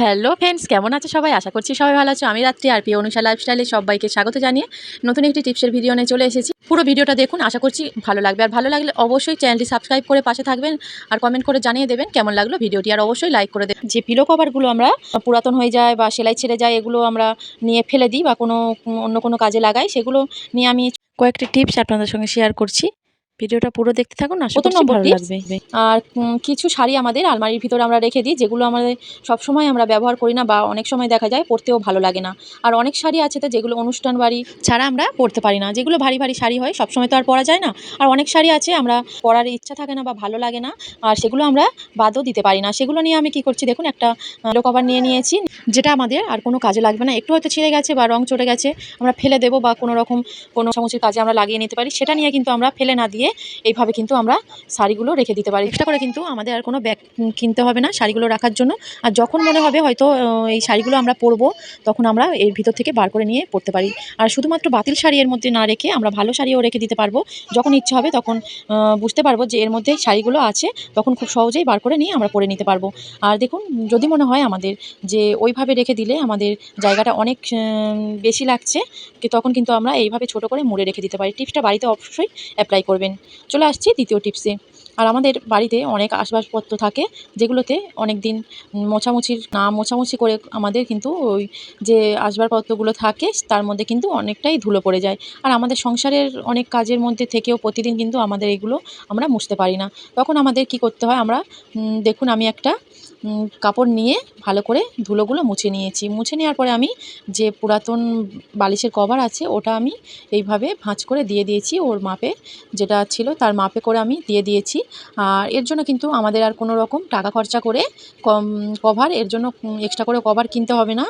Hello friends কেমন আছে সবাই? আশা করছি সবাই ভালো আছো। আমি রাত্রি আর পি অনুষা লাইফস্টাইলে সবাইকে স্বাগত জানিয়ে নতুন একটি টিপসের ভিডিও নিয়ে চলে এসেছি। পুরো ভিডিওটা দেখুন, আশা করছি ভালো লাগবে। আর ভালো লাগলে অবশ্যই চ্যানেলটি সাবস্ক্রাইব করে পাশে থাকবেন আর কমেন্ট করে জানিয়ে দেবেন কেমন লাগল ভিডিওটি আর অবশ্যই লাইক করে দেবেন। যে পিলো কভারগুলো আমরা পুরাতন হয়ে যায় বা সেলাই ছেড়ে যায়, এগুলো আমরা নিয়ে ফেলে দিই বা কোনো, অন্য কোনো কাজে লাগাই, সেগুলো নিয়ে আমি কয়েকটি টিপস আপনাদের সঙ্গে শেয়ার করছি। ভিডিওটা পুরো দেখতে থাকুন আশা নম্বর ভালো লাগবে। আর কিছু শাড়ি আমাদের আলমারির ভিতরে আমরা রেখে দিই যেগুলো আমাদের সব সময় আমরা ব্যবহার করি না বা অনেক সময় দেখা যায় পরতেও ভালো লাগে না। আর অনেক শাড়ি আছে তো যেগুলো অনুষ্ঠান বাড়ি ছাড়া আমরা পরতে পারি না। যেগুলো ভারী ভারী শাড়ি হয় সবসময় তো আর পরা যায় না। আর অনেক শাড়ি আছে আমরা পরার ইচ্ছা থাকে না বা ভালো লাগে না আর সেগুলো আমরা বাদও দিতে পারি না। সেগুলো নিয়ে আমি কি করছি দেখুন একটা লো কভার নিয়ে নিয়েছি যেটা আমাদের আর কোনো কাজে লাগবে না। একটু হয়তো ছিঁড়ে গেছে বা রং চটে গেছে আমরা ফেলে দেবো বা কোনো রকম কোনো সমস্যার কাজে আমরা লাগিয়ে নিতে পারি। সেটা নিয়ে কিন্তু আমরা ফেলে না দিয়ে এইভাবে কিন্তু আমরা শাড়িগুলো রেখে দিতে পারি। এক্সট্রা করে কিন্তু আমাদের আর কোনো ব্যাগ কিনতে হবে না শাড়িগুলো রাখার জন্য। আর যখন মনে হবে হয়তো এই শাড়িগুলো আমরা পরবো, তখন আমরা এর ভিতর থেকে বার করে নিয়ে পরতে পারি। আর শুধুমাত্র বাতিল শাড়ি এর মধ্যে না রেখে আমরা ভালো শাড়িও রেখে দিতে পারব। যখন ইচ্ছে হবে তখন বুঝতে পারব যে এর মধ্যে শাড়িগুলো আছে, তখন খুব সহজেই বার করে নিয়ে আমরা পরে নিতে পারব। আর দেখুন, যদি মনে হয় আমাদের যে ওইভাবে রেখে দিলে আমাদের জায়গাটা অনেক বেশি লাগছে তখন কিন্তু আমরা এইভাবে ছোট করে মুড়ে রেখে দিতে পারি। টিপসটা বাড়িতে অবশ্যই অ্যাপ্লাই করবেন। চলে আসছি দ্বিতীয় টিপসে আর আমাদের বাড়িতে অনেক আসবাবপত্র থাকে, যেগুলোতে অনেক দিন মোছামুছির, না মোছামুছি করে আমাদের কিন্তু ওই যে আসবাবপত্রগুলো থাকে, তার মধ্যে কিন্তু অনেকটাই ধুলো পড়ে যায়। আর আমাদের সংসারের অনেক কাজের মধ্যে থেকেও প্রতিদিন কিন্তু আমাদের এগুলো আমরা মুছতে পারি না। তখন আমাদের কি করতে হয়, আমরা দেখুন আমি একটা কাপড় নিয়ে ভালো করে ধুলোগুলো মুছে নিয়েছি। মুছে নেওয়ার পরে আমি যে পুরাতন বালিশের কভার আছে, ওটা আমি এইভাবে ভাঁজ করে দিয়ে দিয়েছি। ওর মাপে যেটা ছিল তার মাপে করে আমি দিয়ে দিয়েছি। আর এর জন্য কিন্তু আমাদের আর কোনো রকম টাকা খরচা করে কভার, এর জন্য এক্সট্রা করে কভার কিনতে হবে না।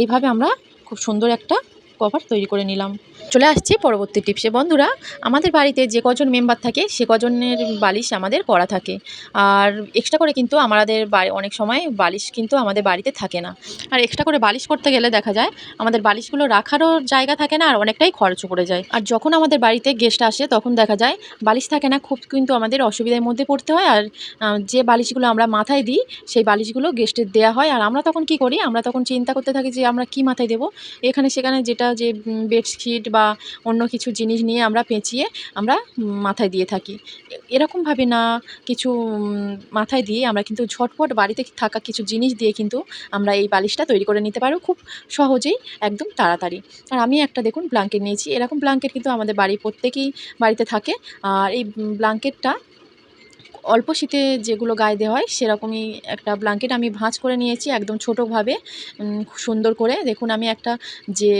এইভাবে আমরা খুব সুন্দর একটা কভার তৈরি করে নিলাম। চলে আসছি পরবর্তী টিপসে বন্ধুরা, আমাদের বাড়িতে যে কজন মেম্বার থাকে, সে কজনের বালিশ আমাদের করা থাকে। আর এক্সট্রা করে কিন্তু আমাদের অনেক সময় বালিশ কিন্তু আমাদের বাড়িতে থাকে না। আর এক্সট্রা করে বালিশ করতে গেলে দেখা যায়, আমাদের বালিশগুলো রাখারও জায়গা থাকে না আর অনেকটাই খরচ পড়ে যায়। আর যখন আমাদের বাড়িতে গেস্ট আসে, তখন দেখা যায়, বালিশ থাকে না, খুব কিন্তু আমাদের অসুবিধার মধ্যে পড়তে হয়। আর যে বালিশগুলো আমরা মাথায় দিই, সেই বালিশগুলো গেস্টের দেওয়া হয়। আর আমরা তখন কি করি, আমরা তখন চিন্তা করতে থাকি যে আমরা কি মাথায় দেবো? এখানে সেখানে যেটা যে বেডশিট বা অন্য কিছু জিনিস নিয়ে আমরা পেঁচিয়ে আমরা মাথায় দিয়ে থাকি। এরকমভাবে না কিছু মাথায় দিয়ে আমরা কিন্তু ঝটপট বাড়িতে থাকা কিছু জিনিস দিয়ে কিন্তু আমরা এই বালিশটা তৈরি করে নিতে পারব খুব সহজেই, একদম তাড়াতাড়ি। আর আমি একটা দেখুন ব্ল্যাঙ্কেট নিয়েছি। এরকম ব্ল্যাঙ্কেট কিন্তু আমাদের বাড়ি প্রত্যেকেই বাড়িতে থাকে। আর এই ব্ল্যাঙ্কেটটা অল্প শীতে যেগুলো গায়ে দেওয়া হয় সেরকমই একটা ব্ল্যাঙ্কেট আমি ভাঁজ করে নিয়েছি একদম ছোটোভাবে সুন্দর করে। দেখুন আমি একটা যে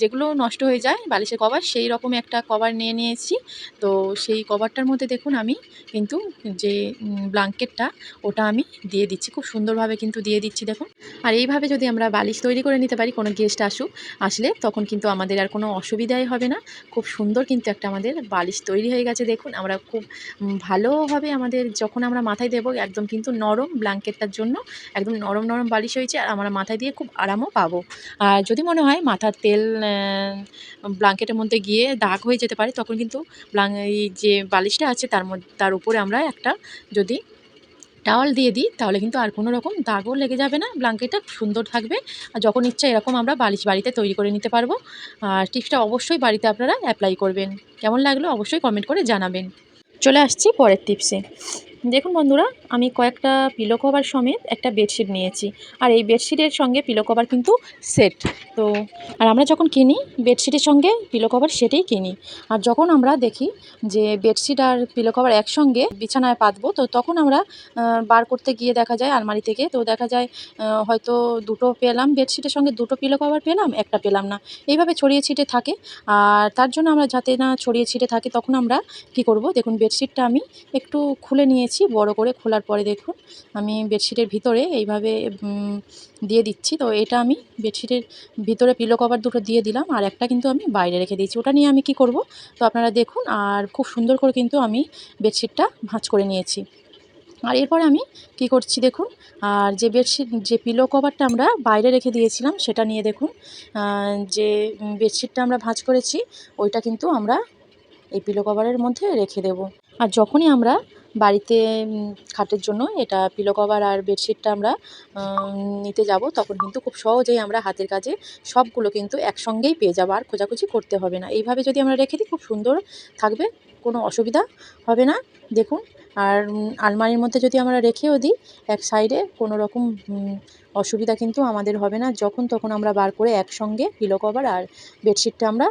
যেগুলো নষ্ট হয়ে যায় বালিশের কভার সেই রকম একটা কভার নিয়ে নিয়েছি। তো সেই কভারটার মধ্যে দেখুন আমি কিন্তু যে ব্ল্যাঙ্কেটটা ওটা আমি দিয়ে দিচ্ছি। খুব সুন্দরভাবে কিন্তু দিয়ে দিচ্ছি দেখুন। আর এইভাবে যদি আমরা বালিশ তৈরি করে নিতে পারি কোনো গেস্ট আসুক আসলে তখন কিন্তু আমাদের আর কোনো অসুবিধাই হবে না। খুব সুন্দর কিন্তু একটা আমাদের বালিশ তৈরি হয়ে গেছে দেখুন। আমরা খুব উম, ভালোভাবে আমাদের যখন আমরা মাথায় দেবো, একদম কিন্তু নরম ব্ল্যাঙ্কেটটার জন্য, একদম নরম নরম বালিশ হয়েছে আর আমরা মাথায় দিয়ে খুব আরামও পাবো। আর যদি মনে হয় মাথার তেল ব্ল্যাঙ্কেটের মধ্যে গিয়ে দাগ হয়ে যেতে পারে, তখন কিন্তু এই যে বালিশটা আছে তার মধ্যে তার উপরে আমরা একটা যদি টাওয়াল দিয়ে দিই, তাহলে কিন্তু আর কোনো রকম দাগও লেগে যাবে না, ব্ল্যাঙ্কেটটা সুন্দর থাকবে। আর যখন ইচ্ছা এরকম আমরা বালিশ বাড়িতে তৈরি করে নিতে পারব। আর টিপসটা অবশ্যই বাড়িতে আপনারা অ্যাপ্লাই করবেন। কেমন লাগল অবশ্যই কমেন্ট করে জানাবেন। চলে আসছি পরের টিপসে দেখুন বন্ধুরা, আমি কয়েকটা পিলো কভার সমেত একটা বেডশিট নিয়েছি। আর এই বেডশিটের সঙ্গে পিলো কভার কিন্তু সেট তো, আর আমরা যখন কিনি বেডশিটের সঙ্গে পিলো কভার সেটেই কিনি। আর যখন আমরা দেখি যে বেডশিট আর পিলো কভার একসঙ্গে বিছানায় পাতবো, তো তখন আমরা বার করতে গিয়ে দেখা যায় আলমারি থেকে, তো দেখা যায় হয়তো দুটো পেলাম বেডশিটের সঙ্গে, দুটো পিলো কভার পেলাম, একটা পেলাম না। এইভাবে ছড়িয়ে ছিটে থাকে। আর তার জন্য আমরা যাতে না ছড়িয়ে ছিটে থাকে, তখন আমরা কি করব? দেখুন বেডশিটটা আমি একটু খুলে নিয়েছি। বড় করে খোলার পরে দেখুন, আমি বেডশিটের ভিতরে এইভাবে দিয়ে দিচ্ছি। তো এটা আমি বেডশিটের ভিতরে পিলো কভার দুটো দিয়ে দিলাম, আর একটা কিন্তু আমি বাইরে রেখে দিয়েছি। ওটা নিয়ে আমি কি করব? তো আপনারা দেখুন, আর খুব সুন্দর করে কিন্তু আমি বেডশিটটা ভাঁজ করে নিয়েছি। আর এরপরে আমি কি করছি দেখুন, আর যে বেডশিট, যে পিলো কভারটা আমরা বাইরে রেখে দিয়েছিলাম, সেটা নিয়ে দেখুন যে বেডশিটটা আমরা ভাঁজ করেছি, ওইটা কিন্তু আমরা এই পিলো কভারের মধ্যে রেখে দেব। আর যখনই আমরা বাড়িতে খাটের জন্য এটা পিলো কভার আর বেডশিটটা আমরা নিতে যাব। তখন কিন্তু খুব সহজেই আমরা হাতের কাজে সবগুলো কিন্তু একসঙ্গেই পেয়ে যাব। আর খোঁজাখুঁজি করতে হবে না। এইভাবে যদি আমরা রেখে দিই, খুব সুন্দর থাকবে, কোনো অসুবিধা হবে না। দেখুন, আর আলমারির মধ্যে যদি আমরা রেখেও দিই, এক সাইডে কোনো রকম অসুবিধা কিন্তু আমাদের হবে না। যখন তখন আমরা বার করে একসঙ্গে পিলো কভার আর বেডশিটটা আমরা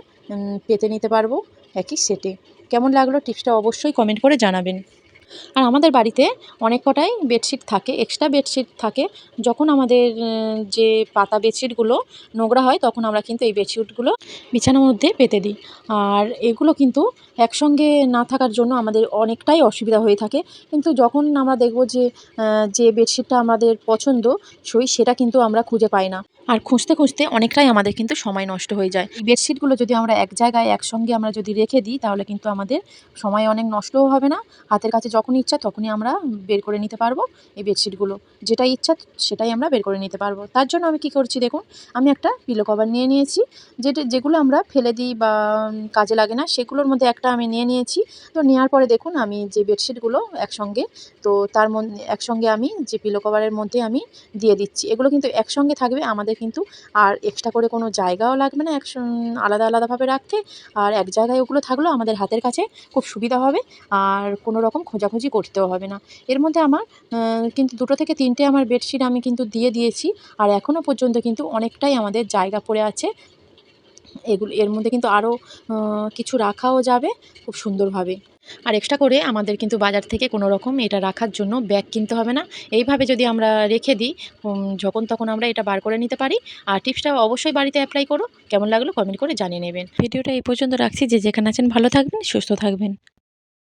পেতে নিতে পারব একই সেটে কেমন লাগল টিপসটা অবশ্যই কমেন্ট করে জানাবেন। আর আমাদের বাড়িতে অনেক কটাই বেডশিট থাকে এক্সট্রা বেডশিট থাকে। যখন আমাদের যে পাতা বেডশিটগুলো নোংরা হয়, তখন আমরা কিন্তু এই বেডশিটগুলো বিছানার মধ্যে পেতে দিই। আর এগুলো কিন্তু একসঙ্গে না থাকার জন্য আমাদের অনেকটাই অসুবিধা হয়ে থাকে। কিন্তু যখন আমরা দেখব যে যে বেডশিটটা আমাদের পছন্দ, সই সেটা কিন্তু আমরা খুঁজে পাই না। আর খুঁজতে খুঁজতে অনেকটাই আমাদের কিন্তু সময় নষ্ট হয়ে যায়। এই বেডশিটগুলো যদি আমরা এক জায়গায়, একসঙ্গে আমরা যদি রেখে দিই, তাহলে কিন্তু আমাদের সময় অনেক নষ্টও হবে না। হাতের কাছে যখনই ইচ্ছা তখনই আমরা বের করে নিতে পারব এই বেডশিটগুলো যেটাই ইচ্ছা সেটাই আমরা বের করে নিতে পারব। তার জন্য আমি কি করছি দেখুন, আমি একটা পিলো কভার নিয়ে নিয়েছি। যেটা, যেগুলো আমরা ফেলে দিই বা কাজে লাগে না, সেগুলোর মধ্যে একটা আমি নিয়ে নিয়েছি। তো নেওয়ার পরে দেখুন, আমি যে বেডশিটগুলো একসঙ্গে, তো তার মধ্যে একসঙ্গে আমি যে পিলো কভারের মধ্যে আমি দিয়ে দিচ্ছি, এগুলো কিন্তু একসঙ্গে থাকবে আমাদের কিন্তু আর এক্সট্রা করে কোনো জায়গাও লাগবে না, এক আলাদা আলাদাভাবে রাখতে। আর এক জায়গায় ওগুলো থাকলেও আমাদের হাতের কাছে খুব সুবিধা হবে, আর কোনো রকম খোঁজাখুঁজি করতেও হবে না। এর মধ্যে আমার কিন্তু দুটো থেকে তিনটে আমার বেডশিট আমি কিন্তু দিয়ে দিয়েছি, আর এখনও পর্যন্ত কিন্তু অনেকটাই আমাদের জায়গা পড়ে আছে। এগুলো, এর মধ্যে কিন্তু আরও কিছু রাখাও যাবে খুব সুন্দরভাবে। আর এক্সট্রা করে আমাদের কিন্তু বাজার থেকে কোনো রকম এটা রাখার জন্য ব্যাগ কিনতে হবে না। এইভাবে যদি আমরা রেখে দিই যখন তখন আমরা এটা বার করে নিতে পারি। আর টিপসটা অবশ্যই বাড়িতে অ্যাপ্লাই করো। কেমন লাগল কমেন্ট করে জানিয়ে নেবেন। ভিডিওটা এই পর্যন্ত রাখছি। যে যেখানে আছেন ভালো থাকবেন, সুস্থ থাকবেন।